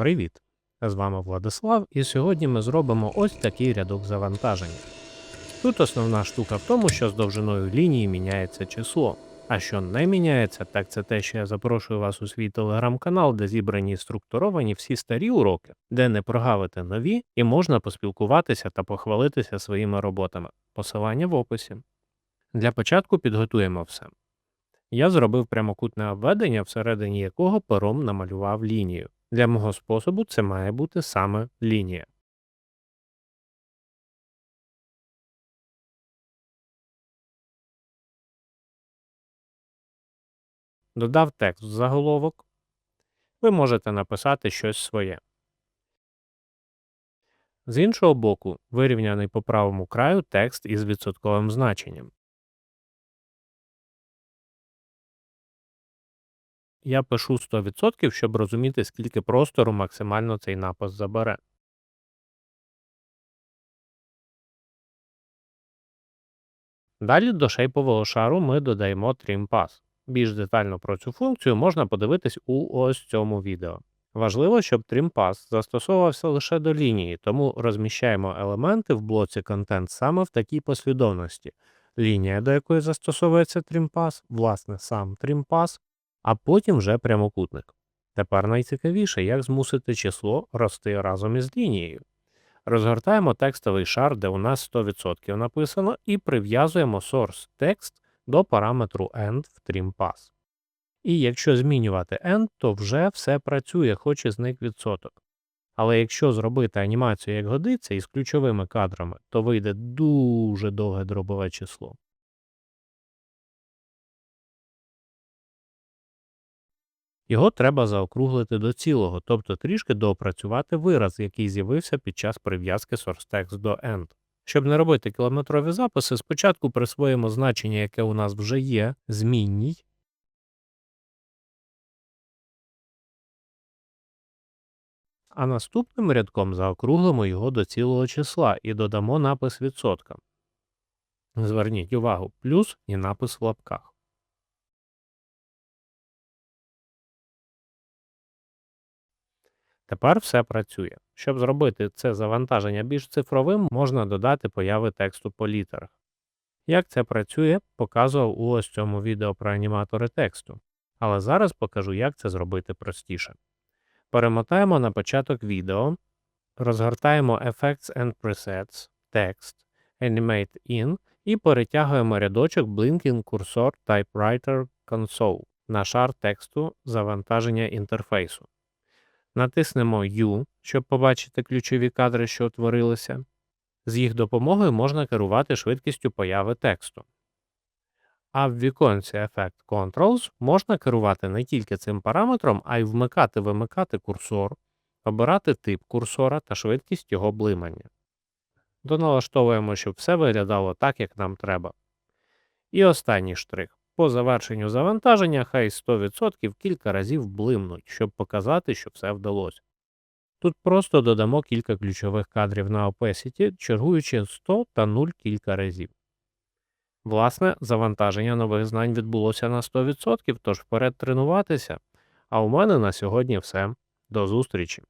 Привіт! З вами Владислав, і сьогодні ми зробимо ось такий рядок завантаження. Тут основна штука в тому, що з довжиною лінії міняється число. А що не міняється, так це те, що я запрошую вас у свій телеграм-канал, де зібрані і структуровані всі старі уроки, де не прогавити нові, і можна поспілкуватися та похвалитися своїми роботами. Посилання в описі. Для початку підготуємо все. Я зробив прямокутне обведення, всередині якого пером намалював лінію. Для мого способу це має бути саме лінія. Додав текст в заголовок. Ви можете написати щось своє. З іншого боку, вирівняний по правому краю текст із відсотковим значенням. Я пишу 100%, щоб розуміти, скільки простору максимально цей напис забере. Далі до шейпового шару ми додаємо Trim Pass. Більш детально про цю функцію можна подивитись у ось цьому відео. Важливо, щоб Trim Pass застосовувався лише до лінії, тому розміщаємо елементи в блоці контент саме в такій послідовності. Лінія, до якої застосовується Trim Pass, власне, сам Trim Pass, а потім вже прямокутник. Тепер найцікавіше, як змусити число рости разом із лінією. Розгортаємо текстовий шар, де у нас 100% написано, і прив'язуємо source text до параметру end в TrimPass. І якщо змінювати end, то вже все працює, хоч і зник відсоток. Але якщо зробити анімацію як годиться із ключовими кадрами, то вийде дуже довге дробове число. Його треба заокруглити до цілого, тобто трішки доопрацювати вираз, який з'явився під час прив'язки sourceText до end. Щоб не робити кілометрові записи, спочатку присвоїмо значення, яке у нас вже є, змінній. А наступним рядком заокруглимо його до цілого числа і додамо напис відсотка. Зверніть увагу, плюс і напис в лапках. Тепер все працює. Щоб зробити це завантаження більш цифровим, можна додати появи тексту по літерах. Як це працює, показував у ось цьому відео про аніматори тексту. Але зараз покажу, як це зробити простіше. Перемотаємо на початок відео, розгортаємо Effects and Presets, Text, Animate In і перетягуємо рядочок Blinking Cursor Typewriter Console на шар тексту завантаження інтерфейсу. Натиснемо U, щоб побачити ключові кадри, що утворилися. З їх допомогою можна керувати швидкістю появи тексту. А в віконці Effect Controls можна керувати не тільки цим параметром, а й вмикати-вимикати курсор, обирати тип курсора та швидкість його блимання. Доналаштовуємо, щоб все виглядало так, як нам треба. І останній штрих. По завершенню завантаження хай 100% кілька разів блимнуть, щоб показати, що все вдалося. Тут просто додамо кілька ключових кадрів на Opacity, чергуючи 100 та 0 кілька разів. Власне, завантаження нових знань відбулося на 100%, тож вперед тренуватися. А у мене на сьогодні все. До зустрічі!